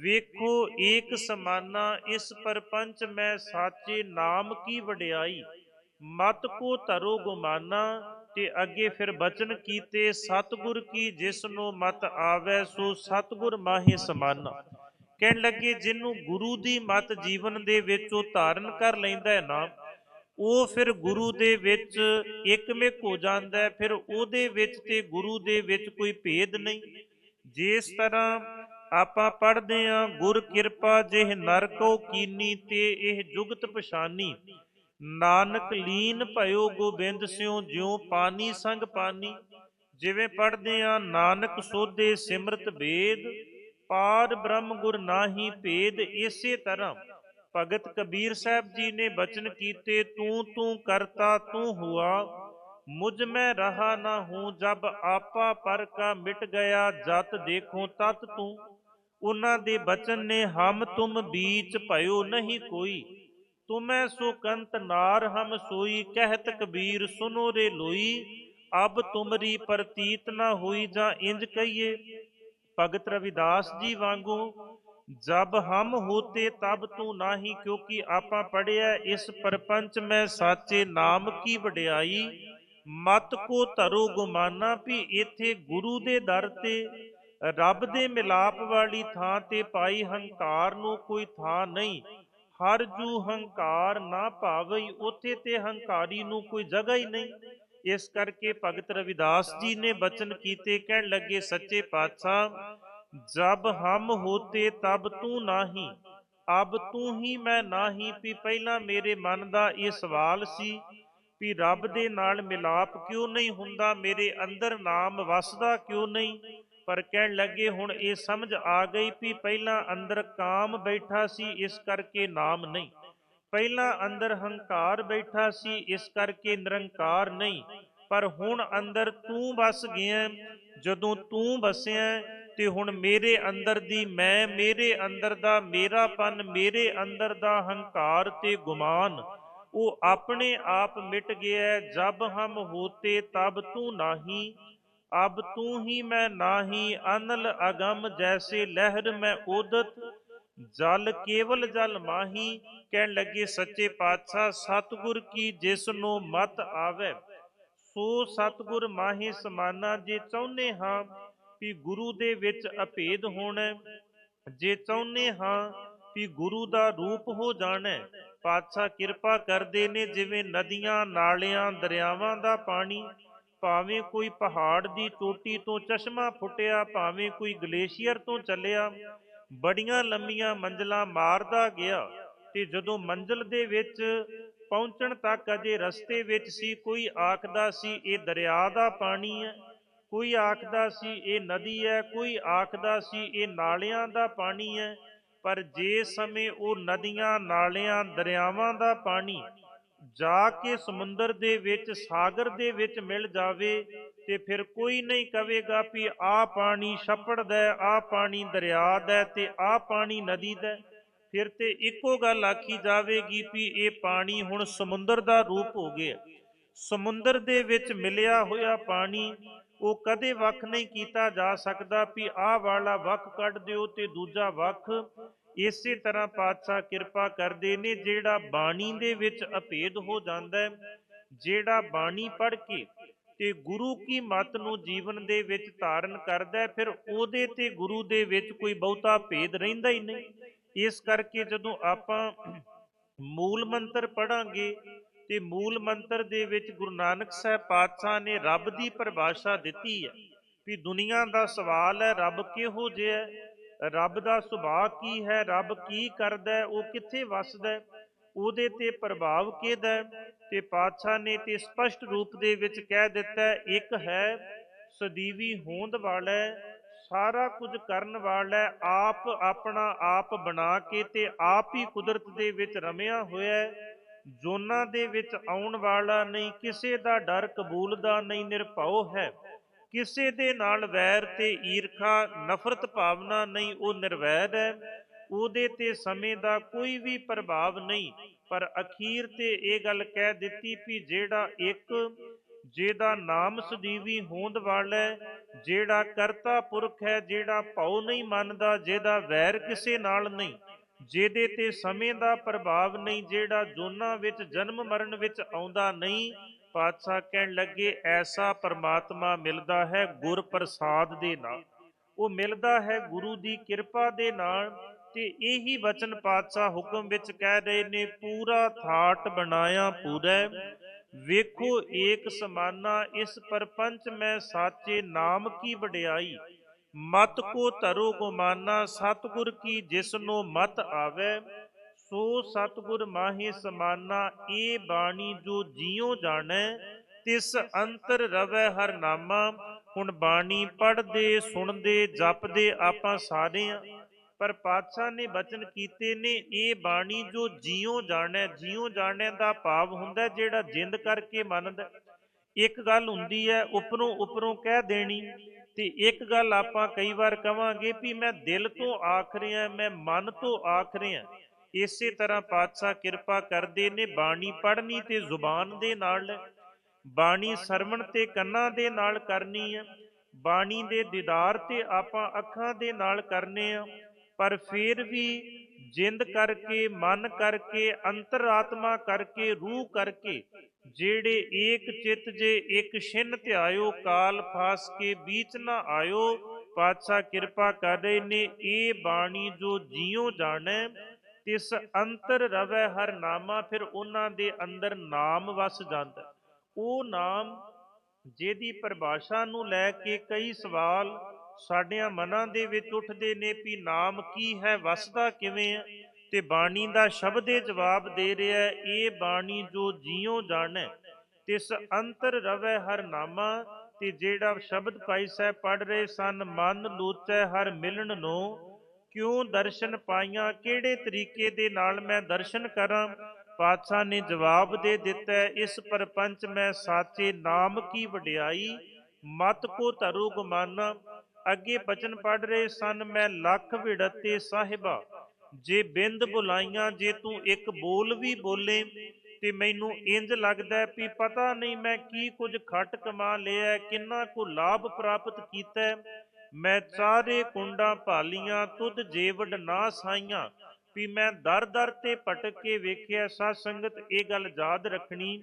ਵੇਖੋ, ਏਕ ਸਮਾਨਾ, ਇਸ ਪਰਪੰਚ ਮੈਂ ਸਾਚੇ ਨਾਮ ਕੀ ਵਡਿਆਈ? ਮਤ ਕੋ ਧਰੋ ਗੁਮਾਨਾ, ਤੇ ਅੱਗੇ ਫਿਰ ਬਚਨ ਕੀਤੇ, ਸਤਿਗੁਰ ਕੀ ਜਿਸ ਨੂੰ ਮਤ ਆਵੇ, ਸੋ ਸਤਿਗੁਰ ਮਾਹੇ ਸਮਾਨਾ। ਕਹਿਣ ਲੱਗੇ ਜਿਹਨੂੰ ਗੁਰੂ ਦੀ ਮਤ ਜੀਵਨ ਦੇ ਵਿੱਚ ਉਹ ਧਾਰਨ ਕਰ ਲੈਂਦਾ ਹੈ ਨਾ ਉਹ ਫਿਰ ਗੁਰੂ ਦੇ ਵਿੱਚ ਇੱਕਮਿਕ ਹੋ ਜਾਂਦਾ ਫਿਰ ਉਹਦੇ ਵਿੱਚ ਤੇ ਗੁਰੂ ਦੇ ਵਿੱਚ ਕੋਈ ਭੇਦ ਨਹੀਂ। ਜਿਸ ਤਰ੍ਹਾਂ ਆਪਾਂ ਪੜ੍ਹਦੇ ਆਂ ਗੁਰ ਕਿਰਪਾ ਜਿਹ ਨਰਕੋ ਕੀਨੀ ਤੇ ਇਹ ਜੁਗਤ ਪਛਾਨੀ। ਨਾਨਕ ਲੀਨ ਭਇਓ ਗੋਬਿੰਦ ਸਿਉ, ਜਿਉ ਪਾਨੀ ਸੰਗ ਪਾਨੀ। ਜਿਵੇਂ ਪੜ੍ਹਦੇ ਆਂ ਨਾਨਕ ਸੋਧੇ ਸਿਮਰਤ ਵੇਦ ਪਾਰ ਬ੍ਰਹਮ ਗੁਰ ਨਾਹੀ ਭੇਦ ਇਸੇ ਤਰ੍ਹਾਂ। ਭਗਤ ਕਬੀਰ ਸਾਹਿਬ ਜੀ ਨੇ ਬਚਨ ਕੀਤੇ, ਤੂੰ ਤੂੰ ਕਰਤਾ, ਤੂੰ ਹੁਆ। ਮੁਝ ਮੈਂ ਰਹਾ ਨਾ ਹੂੰ, ਜਬ ਆਪਾ ਪਰ ਕਾ ਮਿਟ ਗਿਆ, ਜਤ ਦੇਖੋ ਤਤ ਤੂੰ। ਉਹਨਾਂ ਦੇ ਬਚਨ ਨੇ ਹਮ ਤੁਮ ਬੀਚ ਭਇਓ ਨਹੀਂ ਕੋਈ। ਤੁਮੈ ਸੋ ਕੰਤ ਨਾਰ ਹਮ ਸੋਈ, ਕਹਿਤ ਕਬੀਰ ਸੁਨੋ ਰੇ ਲੋਈ। ਅਬ ਤੁਮਰੀ ਪ੍ਰਤੀਤ ਨਾ ਹੋਈ ਜਾਂ ਇੰਜ ਕਹੀਏ। ਭਗਤ ਰਵਿਦਾਸ ਜੀ ਵਾਂਗੂ ਜਬ ਹਮ ਹੋਤੇ ਤਬ ਤੂੰ ਨਾਹੀ, ਕਿਉਂਕਿ ਆਪਾਂ ਪੜਿਆ ਇਸ ਪਰਪੰਚ ਮੈਂ ਸਾਚੇ ਨਾਮ ਕੀ ਵਡਿਆਈ। ਮਤ ਕੋ ਧਰੋ ਗੁਮਾਨਾ ਵੀ ਇੱਥੇ ਗੁਰੂ ਦੇ ਦਰ ਤੇ, ਰੱਬ ਦੇ ਮਿਲਾਪ ਵਾਲੀ ਥਾਂ ਤੇ ਪਾਈ ਹੰਕਾਰ ਨੂੰ ਕੋਈ ਥਾਂ ਨਹੀਂ। ਹਰ ਜੂ ਹੰਕਾਰ ਨਾ ਭਾਵਈ, ਉਥੇ ਤੇ ਹੰਕਾਰੀ ਨੂੰ ਕੋਈ ਜਗ੍ਹਾ ਹੀ ਨਹੀਂ। ਇਸ ਕਰਕੇ ਭਗਤ ਰਵਿਦਾਸ ਜੀ ਨੇ ਬਚਨ ਕੀਤੇ, ਕਹਿਣ ਲੱਗੇ, ਸੱਚੇ ਪਾਤਸ਼ਾਹ ਜਬ ਹਮ ਹੋਤੇ ਤਬ ਤੂੰ ਨਾਹੀ। ਅਬ ਤੂੰ ਹੀ ਮੈਂ ਨਾਹੀ, ਵੀ ਪਹਿਲਾਂ ਮੇਰੇ ਮਨ ਦਾ ਇਹ ਸਵਾਲ ਸੀ, ਵੀ ਰੱਬ ਦੇ ਨਾਲ ਮਿਲਾਪ ਕਿਉਂ ਨਹੀਂ ਹੁੰਦਾ, ਮੇਰੇ ਅੰਦਰ ਨਾਮ ਵਸਦਾ ਕਿਉਂ ਨਹੀਂ? ਪਰ ਕਹਿਣ ਲੱਗੇ, ਹੁਣ ਇਹ ਸਮਝ ਆ ਗਈ ਵੀ ਪਹਿਲਾਂ ਅੰਦਰ ਕਾਮ ਬੈਠਾ ਸੀ, ਇਸ ਕਰਕੇ ਨਾਮ ਨਹੀਂ। ਪਹਿਲਾਂ ਅੰਦਰ ਹੰਕਾਰ ਬੈਠਾ ਸੀ, ਇਸ ਕਰਕੇ ਨਿਰੰਕਾਰ ਨਹੀਂ। ਪਰ ਹੁਣ ਅੰਦਰ ਤੂੰ ਵਸ ਗਿਆ, ਜਦੋਂ ਤੂੰ ਵਸਿਆ ਤੇ ਹੁਣ ਮੇਰੇ ਅੰਦਰ ਦੀ ਮੈਂ, ਮੇਰੇ ਅੰਦਰ ਦਾ ਮੇਰਾਪਨ ਮੇਰੇ ਅੰਦਰ ਦਾ ਹੰਕਾਰ ਤੇ ਗੁਮਾਨ। ਉਹ ਆਪਣੇ ਆਪ ਮਿਟ ਗਿਆ ਜਬ ਹਮ ਹੋਤੇ, ਤਬ ਤੂੰ ਨਾਹੀ। ਅਬ ਤੂੰ ਹੀ ਮੈਂ ਨਾਹੀ। ਅਨਲ ਅਗਮ ਜੈਸੇ ਲਹਿਰ ਮੈਂ ਉਦਤ। ਜਲ ਕੇਵਲ ਜਲ ਮਾਹੀ। ਕਹਿਣ ਲੱਗੇ, ਸੱਚੇ ਪਾਤਸ਼ਾਹ, ਸਤਿਗੁਰ ਕੀ ਜਿਸ ਨੂੰ ਮਤ ਆਵੇ? ਸੋ ਸਤਿਗੁਰ ਮਾਹੀ ਸਮਾਨਾ ਜੇ ਚਾਹੁੰਦੇ ਹਾਂ ਵੀ ਗੁਰੂ ਦੇ ਵਿੱਚ ਅਭੇਦ ਹੋਣਾ। ਜੇ ਚਾਹੁੰਦੇ ਹਾਂ ਵੀ ਗੁਰੂ ਦਾ ਰੂਪ ਹੋ ਜਾਣਾ, ਪਾਤਸ਼ਾਹ ਕਿਰਪਾ ਕਰਦੇ ਨੇ ਜਿਵੇਂ ਨਦੀਆਂ, ਨਾਲਿਆਂ, ਦਰਿਆਵਾਂ ਦਾ ਪਾਣੀ। ਭਾਵੇਂ ਕੋਈ ਪਹਾੜ ਦੀ ਚੋਟੀ ਤੋਂ ਚਸ਼ਮਾ ਫੁੱਟਿਆ, ਭਾਵੇਂ ਕੋਈ ਗਲੇਸ਼ੀਅਰ ਤੋਂ ਚੱਲਿਆ, ਬੜੀਆਂ ਲੰਮੀਆਂ ਮੰਜ਼ਲਾਂ ਮਾਰਦਾ ਗਿਆ ਤੇ ਜਦੋਂ ਮੰਜ਼ਲ ਦੇ ਵਿੱਚ ਪਹੁੰਚਣ ਤੱਕ ਅਜੇ ਰਸਤੇ ਵਿੱਚ ਸੀ, ਕੋਈ ਆਖਦਾ ਸੀ, ਇਹ ਦਰਿਆ ਦਾ ਪਾਣੀ ਹੈ। ਕੋਈ ਆਖਦਾ ਸੀ ਇਹ ਨਦੀ ਹੈ, ਕੋਈ ਆਖਦਾ ਸੀ ਇਹ ਨਾਲਿਆਂ ਦਾ ਪਾਣੀ ਹੈ, ਪਰ ਜੇ ਸਮੇਂ ਉਹ ਨਦੀਆਂ, ਨਾਲਿਆਂ, ਦਰਿਆਵਾਂ ਦਾ ਪਾਣੀ ਜਾ ਕੇ ਸਮੁੰਦਰ ਦੇ ਵਿੱਚ, ਸਾਗਰ ਦੇ ਵਿੱਚ ਮਿਲ ਜਾਵੇ ਤੇ ਫਿਰ ਕੋਈ ਨਹੀਂ ਕਵੇਗਾ ਵੀ ਆਹ ਪਾਣੀ ਛੱਪੜ ਦਾ ਆਹ ਪਾਣੀ ਦਰਿਆ ਦਾ ਤੇ ਆਹ ਪਾਣੀ ਨਦੀ ਦਾ ਫਿਰ ਤੇ ਇੱਕੋ ਗੱਲ ਆਖੀ ਜਾਵੇਗੀ ਵੀ ਇਹ ਪਾਣੀ ਹੁਣ ਸਮੁੰਦਰ ਦਾ ਰੂਪ ਹੋ ਗਿਆ। ਸਮੁੰਦਰ ਦੇ ਵਿੱਚ ਮਿਲਿਆ ਹੋਇਆ ਪਾਣੀ ਉਹ ਕਦੇ ਵੱਖ ਨਹੀਂ ਕੀਤਾ ਜਾ ਸਕਦਾ ਵੀ ਆਹ ਵਾਲਾ ਵੱਖ ਕੱਢ ਦਿਓ ਤੇ ਦੂਜਾ ਵੱਖ। ਇਸੇ ਤਰ੍ਹਾਂ ਪਾਤਸ਼ਾਹ ਕਿਰਪਾ ਕਰਦੇ ਨੇ, ਜਿਹੜਾ ਬਾਣੀ ਦੇ ਵਿੱਚ ਅਭੇਦ ਹੋ ਜਾਂਦਾ ਹੈ, ਜਿਹੜਾ ਬਾਣੀ ਪੜ੍ਹ ਕੇ ਤੇ ਗੁਰੂ ਕੀ ਮਤ ਨੂੰ ਜੀਵਨ ਦੇ ਵਿੱਚ ਧਾਰਨ ਕਰਦਾ ਫਿਰ ਉਹਦੇ ਤੇ ਗੁਰੂ ਦੇ ਵਿੱਚ ਕੋਈ ਬਹੁਤਾ ਭੇਦ ਰਹਿੰਦਾ ਹੀ ਨਹੀਂ। ਇਸ ਕਰਕੇ ਜਦੋਂ ਆਪਾਂ ਮੂਲ ਮੰਤਰ ਪੜਾਂਗੇ ਤੇ ਮੂਲ ਮੰਤਰ ਦੇ ਵਿੱਚ ਗੁਰੂ ਨਾਨਕ ਸਾਹਿਬ ਪਾਤਸ਼ਾਹ ਨੇ ਰੱਬ ਦੀ ਪਰਿਭਾਸ਼ਾ ਦਿੱਤੀ ਹੈ ਵੀ ਦੁਨੀਆ ਦਾ ਸਵਾਲ ਹੈ, ਰੱਬ ਕਿਹੋ ਜਿਹਾ ਹੈ? ਰੱਬ ਦਾ ਸੁਭਾਅ ਕੀ ਹੈ? ਰੱਬ ਕੀ ਕਰਦਾ ਹੈ? ਉਹ ਕਿੱਥੇ ਵੱਸਦਾ ਉਹਦੇ ਤੇ ਪ੍ਰਭਾਵ ਕਿਹਦਾ ਹੈ? ਤੇ ਪਾਤਸ਼ਾਹ ਨੇ ਤੇ ਸਪਸ਼ਟ ਰੂਪ ਦੇ ਵਿੱਚ ਕਹਿ ਦਿੱਤਾ, ਇੱਕ ਹੈ ਸਦੀਵੀ ਹੋਂਦ ਵਾਲਾ ਸਾਰਾ ਕੁਝ ਕਰਨ ਵਾਲਾ ਆਪ ਆਪਣਾ ਆਪ ਬਣਾ ਕੇ ਤੇ ਆਪ ਹੀ ਕੁਦਰਤ ਦੇ ਵਿੱਚ ਰਮਿਆ ਹੋਇਆ ਹੈ। ਜੋਨਾਂ ਦੇ ਵਿੱਚ ਆਉਣ ਵਾਲਾ ਨਹੀਂ, ਕਿਸੇ ਦਾ ਡਰ ਕਬੂਲ ਦਾ ਨਹੀਂ, ਨਿਰਭਉ ਹੈ। ਕਿਸੇ ਦੇ ਨਾਲ ਵੈਰ ਤੇ ਈਰਖਾ, ਨਫ਼ਰਤ ਭਾਵਨਾ ਨਹੀਂ, ਉਹ ਨਿਰਵੈਰ ਹੈ। ਉਹਦੇ ਤੇ ਸਮੇਂ ਦਾ ਕੋਈ ਵੀ ਪ੍ਰਭਾਵ ਨਹੀਂ, ਪਰ ਅਖੀਰ ਤੇ ਇਹ ਗੱਲ ਕਹਿ ਦਿੱਤੀ ਵੀ ਜਿਹੜਾ ਇੱਕ, ਜਿਹਦਾ ਨਾਮ ਸਦੀਵੀ ਹੋਂਦ ਵਾਲਾ ਹੈ, ਜਿਹੜਾ ਕਰਤਾ ਪੁਰਖ ਹੈ, ਜਿਹੜਾ ਭਉ ਨਹੀਂ ਮੰਨਦਾ, ਜਿਹਦਾ ਵੈਰ ਕਿਸੇ ਨਾਲ ਨਹੀਂ। ਜਿਹਦੇ ਤੇ ਸਮੇਂ ਦਾ ਪ੍ਰਭਾਵ ਨਹੀਂ, ਜਿਹੜਾ ਜੋਨਾਂ ਵਿੱਚ ਜਨਮ ਮਰਨ ਵਿੱਚ ਆਉਂਦਾ ਨਹੀਂ, ਪਾਤਸ਼ਾਹ ਕਹਿਣ ਲੱਗੇ, ਐਸਾ ਪਰਮਾਤਮਾ ਮਿਲਦਾ ਹੈ ਗੁਰ ਪ੍ਰਸਾਦ ਦੇ ਨਾਲ। ਉਹ ਮਿਲਦਾ ਹੈ ਗੁਰੂ ਦੀ ਕਿਰਪਾ ਦੇ ਨਾਲ ਤੇ ਇਹੀ ਵਚਨ ਪਾਤਸ਼ਾਹ ਹੁਕਮ ਵਿੱਚ ਕਹਿ ਰਹੇ ਨੇ, ਪੂਰਾ ਥਾਟ ਬਣਾਇਆ ਪੂਰਾ। ਵੇਖੋ ਏਕ ਸਮਾਨਾ, ਇਸ ਪਰਪੰਚ ਮੈਂ ਸਾਚੇ ਨਾਮ ਕੀ ਵਡਿਆਈ? ਮਤ ਕੋ ਧਰੋ ਗੁਮਾਨਾ, ਸਤਿਗੁਰ ਕੀ ਜਿਸ ਨੂੰ ਮਤ ਆਵੇ, ਸੋ ਸਤਿਗੁਰ ਮਾਹੀ ਸਮਾਨਾ, ਇਹ ਬਾਣੀ ਜੋ ਜਿਉ ਜਾਣੈ, ਤਿਸ ਅੰਤਰ ਰਵੈ ਹਰ ਨਾਮਾ। ਹੁਣ ਬਾਣੀ ਪੜ੍ਹਦੇ, ਸੁਣਦੇ, ਜਪਦੇ ਆਪਾਂ ਸਾਰੇ ਆ ਪਰ ਪਾਤਸ਼ਾਹ ਨੇ ਬਚਨ ਕੀਤੇ ਨੇ, ਇਹ ਬਾਣੀ ਜੋ ਜਿਉ ਜਾਣੈ ਜਿਉ ਜਾਣੈ ਦਾ ਭਾਵ ਹੁੰਦਾ ਜਿਹੜਾ ਜਿੰਦ ਕਰਕੇ ਮੰਨਦਾ। ਇੱਕ ਗੱਲ ਹੁੰਦੀ ਹੈ, ਉਪਰੋਂ ਉੱਪਰੋਂ ਕਹਿ ਦੇਣੀ। ਤੇ ਇੱਕ ਗੱਲ ਆਪਾਂ ਕਈ ਵਾਰ ਕਵਾਂਗੇ ਵੀ ਮੈਂ ਦਿਲ ਤੋਂ ਆਖ ਰਿਹਾ, ਮੈਂ ਮਨ ਤੋਂ ਆਖ ਰਿਹਾ। ਇਸੇ ਤਰ੍ਹਾਂ ਪਾਤਸ਼ਾਹ ਕਿਰਪਾ ਕਰਦੇ ਨੇ ਬਾਣੀ ਪੜ੍ਹਨੀ ਤੇ ਜ਼ੁਬਾਨ ਦੇ ਨਾਲ, ਬਾਣੀ ਸਰਵਣ ਤੇ ਕੰਨਾਂ ਦੇ ਨਾਲ ਕਰਨੀ ਹੈ ਬਾਣੀ ਦੇ ਦੀਦਾਰ ਤੇ ਆਪਾਂ ਅੱਖਾਂ ਦੇ ਨਾਲ ਕਰਨੇ ਆ। ਪਰ ਫਿਰ ਵੀ ਜਿੰਦ ਕਰਕੇ, ਮਨ ਕਰਕੇ, ਅੰਤਰਾਤਮਾ ਕਰਕੇ, ਰੂਹ ਕਰਕੇ ਜਿਹੜੇ ਏਕ ਚਿਤ ਜੇ ਇੱਕ ਛਿਨ ਧਿਆਇਓ, ਕਾਲ ਫਾਸ ਕੇ ਵਿੱਚ ਨਾ ਆਇਓ, ਪਾਤਸ਼ਾਹ ਕਿਰਪਾ ਕਰ ਰਹੇ ਨੇ ਇਹ ਬਾਣੀ ਜੋ ਜਿਉ ਜਾਣੈ, ਤਿਸ ਅੰਤਰ ਰਵੈ ਹਰ ਨਾਮਾ, ਫਿਰ ਉਹਨਾਂ ਦੇ ਅੰਦਰ ਨਾਮ ਵਸ ਜਾਂਦਾ। ਉਹ ਨਾਮ ਜਿਹਦੀ ਪਰਿਭਾਸ਼ਾ ਨੂੰ ਲੈ ਕੇ ਕਈ ਸਵਾਲ ਸਾਡਿਆਂ ਮਨਾਂ ਦੇ ਵਿੱਚ ਉੱਠਦੇ ਨੇ ਵੀ ਨਾਮ ਕੀ ਹੈ, ਵਸਦਾ ਕਿਵੇਂ ਹੈ ਤੇ ਬਾਣੀ ਦਾ ਸ਼ਬਦ ਇਹ ਜਵਾਬ ਦੇ ਰਿਹਾ ਹੈ, ਇਹ ਬਾਣੀ ਜੋ ਜਿਉ ਜਾਣੈ, ਤਿਸ ਅੰਤਰ ਰਵੈ ਹਰ ਨਾਮਾ, ਤੇ ਜਿਹੜਾ ਸ਼ਬਦ ਭਾਈ ਸਾਹਿਬ ਪੜ ਰਹੇ ਸਨ, ਮਨ ਲੋਚੈ ਹਰ ਮਿਲਣ ਨੂੰ, ਕਿਉਂ ਦਰਸ਼ਨ ਪਾਈਆਂ, ਕਿਹੜੇ ਤਰੀਕੇ ਦੇ ਨਾਲ ਮੈਂ ਦਰਸ਼ਨ ਕਰਾਂ? ਪਾਤਸ਼ਾਹ ਨੇ ਜਵਾਬ ਦੇ ਦਿੱਤਾ ਇਸ ਪਰਪੰਚ ਮੈਂ ਸਾਚੇ ਨਾਮ ਕੀ ਵਡਿਆਈ, ਮਤ ਕੋ ਧਰੂ ਗੁਮਾਨਾ। ਅੱਗੇ ਬਚਨ ਪੜ ਰਹੇ ਸਨ, ਮੈਂ ਲੱਖ ਵਿੜਤੇ ਸਾਹਿਬਾ ਜੇ ਬਿੰਦ ਬੁਲਾਈਆਂ ਜੇ ਤੂੰ ਇੱਕ ਬੋਲ ਵੀ ਬੋਲੇ, ਤੇ ਮੈਨੂੰ ਇੰਜ ਲੱਗਦਾ ਹੈ ਵੀ ਪਤਾ ਨਹੀਂ ਮੈਂ ਕੀ ਕੁਝ ਖੱਟ ਕਮਾ ਲਿਆ ਕਿੰਨਾ ਕੁ ਲਾਭ ਪ੍ਰਾਪਤ ਕੀਤਾ ਮੈਂ ਚਾਰੇ ਕੁੰਡਾਂ ਭਾਲੀਆਂ, ਤੁਧ ਜੇਵੜ ਨਾ ਸਾਈਆਂ, ਵੀ ਮੈਂ ਦਰ ਦਰ ਤੇ ਭਟਕ ਕੇ ਵੇਖਿਆ, ਸਾਧ ਸੰਗਤ ਇਹ ਗੱਲ ਯਾਦ ਰੱਖਣੀ।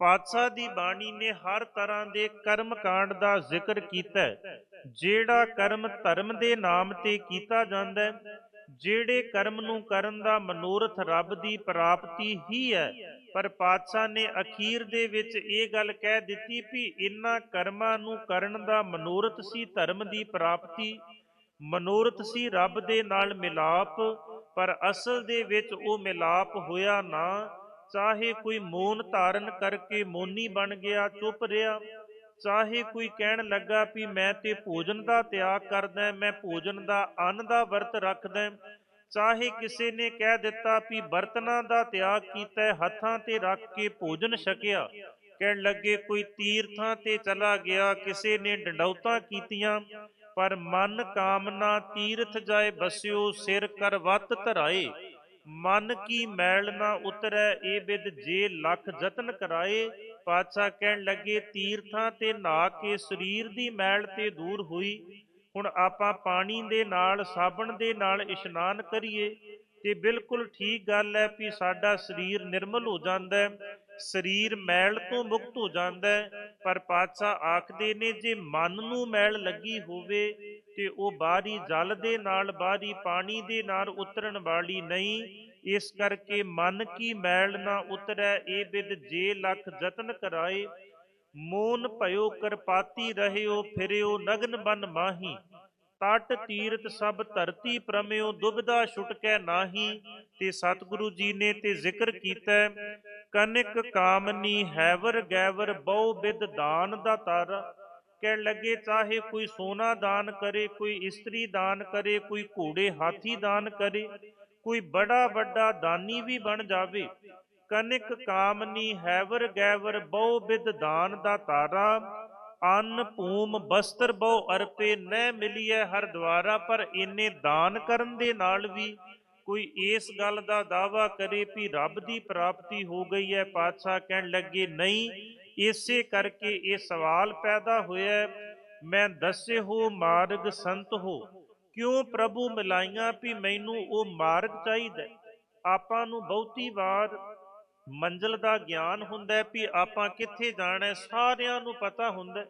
ਪਾਤਸ਼ਾਹ ਦੀ ਬਾਣੀ ਨੇ ਹਰ ਤਰ੍ਹਾਂ ਦੇ ਕਰਮ ਕਾਂਡ ਦਾ ਜ਼ਿਕਰ ਕੀਤਾ ਜਿਹੜਾ ਕਰਮ ਧਰਮ ਦੇ ਨਾਮ ਤੇ ਕੀਤਾ ਜਾਂਦਾ ਹੈ। ਜਿਹੜੇ ਕਰਮ ਨੂੰ ਕਰਨ ਦਾ ਮਨੋਰਥ ਰੱਬ ਦੀ ਪ੍ਰਾਪਤੀ ਹੀ ਹੈ। ਪਰ ਪਾਤਸ਼ਾਹ ਨੇ ਅਖੀਰ ਦੇ ਵਿੱਚ ਇਹ ਗੱਲ ਕਹਿ ਦਿੱਤੀ ਵੀ ਇਨ੍ਹਾਂ ਕਰਮਾਂ ਨੂੰ ਕਰਨ ਦਾ ਮਨੋਰਥ ਸੀ, ਧਰਮ ਦੀ ਪ੍ਰਾਪਤੀ। ਮਨੋਰਥ ਸੀ ਰੱਬ ਦੇ ਨਾਲ ਮਿਲਾਪ, ਪਰ ਅਸਲ ਦੇ ਵਿੱਚ ਉਹ ਮਿਲਾਪ ਹੋਇਆ ਨਾ। ਚਾਹੇ ਕੋਈ ਮੋਨ ਧਾਰਨ ਕਰਕੇ ਮੋਨੀ ਬਣ ਗਿਆ, ਚੁੱਪ ਰਿਹਾ ਚਾਹੇ ਕੋਈ ਕਹਿਣ ਲੱਗਾ ਵੀ ਮੈਂ ਤੇ ਭੋਜਨ ਦਾ ਤਿਆਗ ਕਰਦਾ, ਮੈਂ ਭੋਜਨ ਦਾ ਅੰਨ ਦਾ ਵਰਤ ਰੱਖਦਾ, ਚਾਹੇ ਕਿਸੇ ਨੇ ਕਹਿ ਦਿੱਤਾ ਵੀ ਬਰਤਨਾਂ ਦਾ ਤਿਆਗ ਕੀਤਾ, ਹੱਥਾਂ ਤੇ ਰੱਖ ਕੇ ਭੋਜਨ ਛਕਿਆ, ਕਹਿਣ ਲੱਗੇ ਕੋਈ ਤੀਰਥਾਂ ਤੇ ਚਲਾ ਗਿਆ, ਕਿਸੇ ਨੇ ਡੰਡੌਤਾਂ ਕੀਤੀਆਂ, ਪਰ ਮਨ ਕਾਮਨਾ ਤੀਰਥ ਜਾਏ ਬਸਿਓ, ਸਿਰ ਕਰ ਵੱਤ ਧਰਾਏ, ਮਨ ਕੀ ਮੈਲ ਨਾ ਉਤਰੈ, ਇਹ ਬਿਦ ਜੇ ਲੱਖ ਯਤਨ ਕਰਾਏ ਪਾਤਸ਼ਾਹ ਕਹਿਣ ਲੱਗੇ, ਤੀਰਥਾਂ ਤੇ ਨਹਾ ਕੇ ਸਰੀਰ ਦੀ ਮੈਲ ਤੇ ਦੂਰ ਹੋਈ। ਹੁਣ ਆਪਾਂ ਪਾਣੀ ਦੇ ਨਾਲ, ਸਾਬਣ ਦੇ ਨਾਲ ਇਸ਼ਨਾਨ ਕਰੀਏ ਤੇ ਬਿਲਕੁਲ ਠੀਕ ਗੱਲ ਹੈ ਵੀ ਸਾਡਾ ਸਰੀਰ ਨਿਰਮਲ ਹੋ ਜਾਂਦਾ ਹੈ, ਸਰੀਰ ਮੈਲ ਤੋਂ ਮੁਕਤ ਹੋ ਜਾਂਦਾ ਹੈ। ਪਰ ਪਾਤਸ਼ਾਹ ਆਖਦੇ ਨੇ, ਜੇ ਮਨ ਨੂੰ ਮੈਲ ਲੱਗੀ ਹੋਵੇ ਤੇ ਉਹ ਬਾਹਰੀ ਜਲ ਦੇ ਨਾਲ, ਬਾਹਰੀ ਪਾਣੀ ਦੇ ਨਾਲ ਉਤਰਨ ਵਾਲੀ ਨਹੀਂ। ਇਸ ਕਰਕੇ ਮਨ ਕੀ ਮੈਲ ਨਾ ਉਤਰੈ ਇਹ ਬਿਦ ਜੇ ਲੱਖ ਯਤਨ ਕਰਾਏ। ਮੋਨ ਭਇਓ ਕਰਪਾਤੀ ਰਹਿਓ ਫਿਰਿਓ ਨਗਨ ਬਨ ਮਾਹੀ। ਤਟ ਤੀਰਤ ਸਭ ਧਰਤੀ ਪ੍ਰਮਿਓ ਦੁਬਿਧਾ ਛੁਟਕੈ ਨਾਹੀ। ਤੇ ਸਤਿਗੁਰੂ ਜੀ ਨੇ ਤੇ ਜ਼ਿਕਰ ਕੀਤਾ ਹੈ, ਕਨਿਕ ਕਾਮਨੀ ਹੈਵਰ ਗੈਵਰ ਬਹੁ ਬਿਦ ਦਾਨ ਦਾ ਤਰ। ਕਹਿਣ ਲੱਗੇ ਚਾਹੇ ਕੋਈ ਸੋਨਾ ਦਾਨ ਕਰੇ ਕੋਈ ਇਸਤਰੀ ਦਾਨ ਕਰੇ ਕੋਈ ਘੋੜੇ ਹਾਥੀ ਦਾਨ ਕਰੇ ਕੋਈ ਬੜਾ ਵੱਡਾ ਦਾਨੀ ਵੀ ਬਣ ਜਾਵੇ। ਕਨਿਕ ਕਾਮਨੀ ਹੈਵਰ ਗੈਵਰ ਬਹੁ ਵਿਦ ਦਾਨ ਦਾ ਤਾਰਾ। ਅੰਨ ਭੂਮ ਬਸਤਰ ਬਹੁ ਅਰਪੇ ਨੈ ਮਿਲੀਐ ਹਰ ਦਵਾਰਾ ਪਰ ਇੰਨੇ ਦਾਨ ਕਰਨ ਦੇ ਨਾਲ ਵੀ ਕੋਈ ਇਸ ਗੱਲ ਦਾ ਦਾਵਾ ਕਰੇ ਵੀ ਰੱਬ ਦੀ ਪ੍ਰਾਪਤੀ ਹੋ ਗਈ ਹੈ ਪਾਤਸ਼ਾਹ ਕਹਿਣ ਲੱਗੇ, ਨਹੀਂ, ਇਸੇ ਕਰਕੇ ਇਹ ਸਵਾਲ ਪੈਦਾ ਹੋਇਆ ਮੈਂ ਦੱਸੇ ਹੋ ਮਾਰਗ ਸੰਤ ਹੋ। ਕਿਉਂ ਪ੍ਰਭੂ ਮਿਲਾਈਆਂ ਵੀ ਮੈਨੂੰ ਉਹ ਮਾਰਗ ਚਾਹੀਦਾ ਆਪਾਂ ਨੂੰ ਬਹੁਤੀ ਵਾਰ ਮੰਜ਼ਲ ਦਾ ਗਿਆਨ ਹੁੰਦਾ ਵੀ ਆਪਾਂ ਕਿੱਥੇ ਜਾਣਾ ਸਾਰਿਆਂ ਨੂੰ ਪਤਾ ਹੁੰਦਾ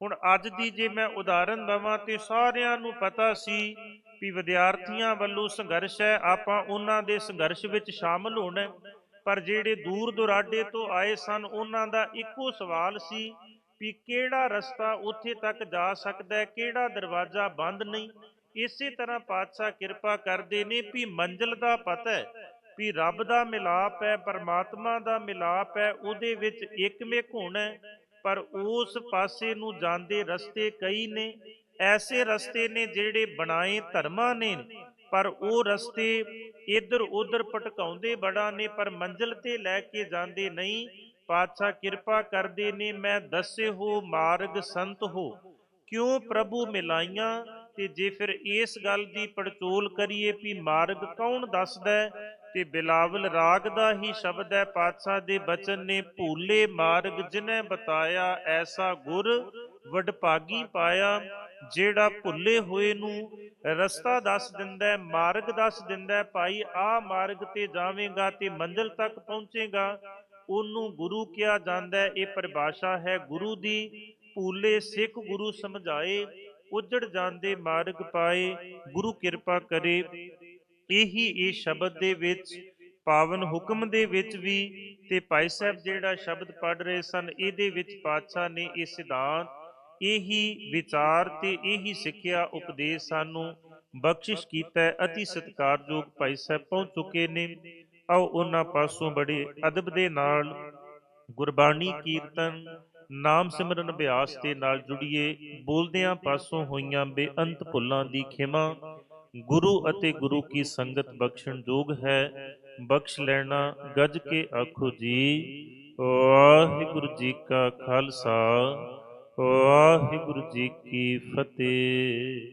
ਹੁਣ ਅੱਜ ਦੀ ਜੇ ਮੈਂ ਉਦਾਹਰਨ ਦਵਾਂ ਤੇ ਸਾਰਿਆਂ ਨੂੰ ਪਤਾ ਸੀ ਵੀ ਵਿਦਿਆਰਥੀਆਂ ਵੱਲੋਂ ਸੰਘਰਸ਼ ਹੈ, ਆਪਾਂ ਉਹਨਾਂ ਦੇ ਸੰਘਰਸ਼ ਵਿੱਚ ਸ਼ਾਮਲ ਹੋਣਾ ਪਰ ਜਿਹੜੇ ਦੂਰ ਦੁਰਾਡੇ ਤੋਂ ਆਏ ਸਨ, ਉਹਨਾਂ ਦਾ ਇੱਕੋ ਸਵਾਲ ਸੀ ਵੀ ਕਿਹੜਾ ਰਸਤਾ ਉੱਥੇ ਤੱਕ ਜਾ ਸਕਦਾ ਹੈ, ਕਿਹੜਾ ਦਰਵਾਜ਼ਾ ਬੰਦ ਨਹੀਂ? ਇਸੇ ਤਰ੍ਹਾਂ ਪਾਤਸ਼ਾਹ ਕਿਰਪਾ ਕਰਦੇ ਨੇ ਵੀ ਮੰਜ਼ਲ ਦਾ ਪਤਾ ਹੈ ਵੀ ਰੱਬ ਦਾ ਮਿਲਾਪ ਹੈ, ਪਰਮਾਤਮਾ ਦਾ ਮਿਲਾਪ ਹੈ, ਉਹਦੇ ਵਿੱਚ ਇੱਕਮਿਕ ਹੋਣਾ ਹੈ, ਪਰ ਉਸ ਪਾਸੇ ਨੂੰ ਜਾਂਦੇ ਰਸਤੇ ਕਈ ਨੇ, ਐਸੇ ਰਸਤੇ ਨੇ ਜਿਹੜੇ ਬਣਾਏ ਧਰਮਾਂ ਨੇ, ਪਰ ਉਹ ਰਸਤੇ ਇੱਧਰ ਉੱਧਰ ਭਟਕਾਉਂਦੇ ਬੜਾ ਨੇ, ਪਰ ਮੰਜ਼ਲ ਤੇ ਲੈ ਕੇ ਜਾਂਦੇ ਨਹੀਂ। ਪਾਤਸ਼ਾਹ ਕਿਰਪਾ ਕਰਦੇ ਨੇ, ਮੈਂ ਦੱਸੇ ਹੋ, ਮਾਰਗ ਸੰਤ ਹੋ, ਕਿਉਂ ਪ੍ਰਭੂ ਮਿਲਾਈਆਂ? ਤੇ ਜੇ ਫਿਰ ਇਸ ਗੱਲ ਦੀ ਪੜਚੋਲ ਕਰੀਏ ਵੀ ਮਾਰਗ ਕੌਣ ਦੱਸਦਾ ਤੇ ਬਿਲਾਵਲ ਰਾਗ ਦਾ ਹੀ ਸ਼ਬਦ ਹੈ, ਪਾਤਸ਼ਾਹ ਦੇ ਬਚਨ ਨੇ ਭੂਲੇ ਮਾਰਗ ਜਿਨੈ ਬਤਾਇਆ, ਐਸਾ ਗੁਰ ਵਡਭਾਗੀ ਪਾਇਆ, ਜਿਹੜਾ ਭੁੱਲੇ ਹੋਏ ਨੂੰ ਰਸਤਾ ਦੱਸ ਦਿੰਦਾ ਹੈ, ਮਾਰਗ ਦੱਸ ਦਿੰਦਾ ਹੈ, ਭਾਈ ਆਹ ਮਾਰਗ ਤੇ ਜਾਵੇਂਗਾ ਤੇ ਮੰਜ਼ਿਲ ਤੱਕ ਪਹੁੰਚੇਗਾ, ਉਹਨੂੰ ਗੁਰੂ ਕਿਹਾ ਜਾਂਦਾ ਹੈ, ਇਹ ਪਰਿਭਾਸ਼ਾ ਹੈ ਗੁਰੂ ਦੀ, ਭੂਲੇ ਸਿੱਖ ਗੁਰੂ ਸਮਝਾਏ ਉਜੜ ਜਾਂਦੇ ਮਾਰਗ ਪਾਏ, ਗੁਰੂ ਕਿਰਪਾ ਕਰੇ। ਇਹੀ ਇਹ ਸ਼ਬਦ ਦੇ ਵਿੱਚ, ਪਾਵਨ ਹੁਕਮ ਦੇ ਵਿੱਚ ਵੀ ਤੇ ਭਾਈ ਸਾਹਿਬ ਜਿਹੜਾ ਸ਼ਬਦ ਪੜ ਰਹੇ ਸਨ, ਇਹਦੇ ਵਿੱਚ ਪਾਤਸ਼ਾਹ ਨੇ ਇਹ ਸਿਧਾਂਤ, ਇਹੀ ਵਿਚਾਰ ਤੇ ਇਹੀ ਸਿੱਖਿਆ ਉਪਦੇਸ਼ ਸਾਨੂੰ ਬਖਸ਼ਿਸ਼ ਕੀਤਾ ਹੈ। ਅਤੀ ਸਤਿਕਾਰਯੋਗ ਭਾਈ ਸਾਹਿਬ, ਪਹੁੰਚ ਚੁੱਕੇ ਨੇ। ਆਓ ਉਹਨਾਂ ਪਾਸੋਂ ਬੜੇ ਅਦਬ ਦੇ ਨਾਲ ਗੁਰਬਾਣੀ ਕੀਰਤਨ ਨਾਮ ਸਿਮਰਨ ਅਭਿਆਸ ਦੇ ਨਾਲ ਜੁੜੀਏ, ਬੋਲਦਿਆਂ ਪਾਸੋਂ ਹੋਈਆਂ ਬੇਅੰਤ ਭੁੱਲਾਂ ਦੀ ਖਿਮਾ, ਗੁਰੂ ਅਤੇ ਗੁਰੂ ਕੀ ਸੰਗਤ ਬਖਸ਼ਣ ਯੋਗ ਹੈ, ਬਖਸ਼ ਲੈਣਾ ਗੱਜ ਕੇ ਆਖੋ ਜੀ, ਵਾਹਿਗੁਰੂ ਜੀ ਕਾ ਖਾਲਸਾ, ਵਾਹਿਗੁਰੂ ਜੀ ਕੀ ਫਤਿਹ।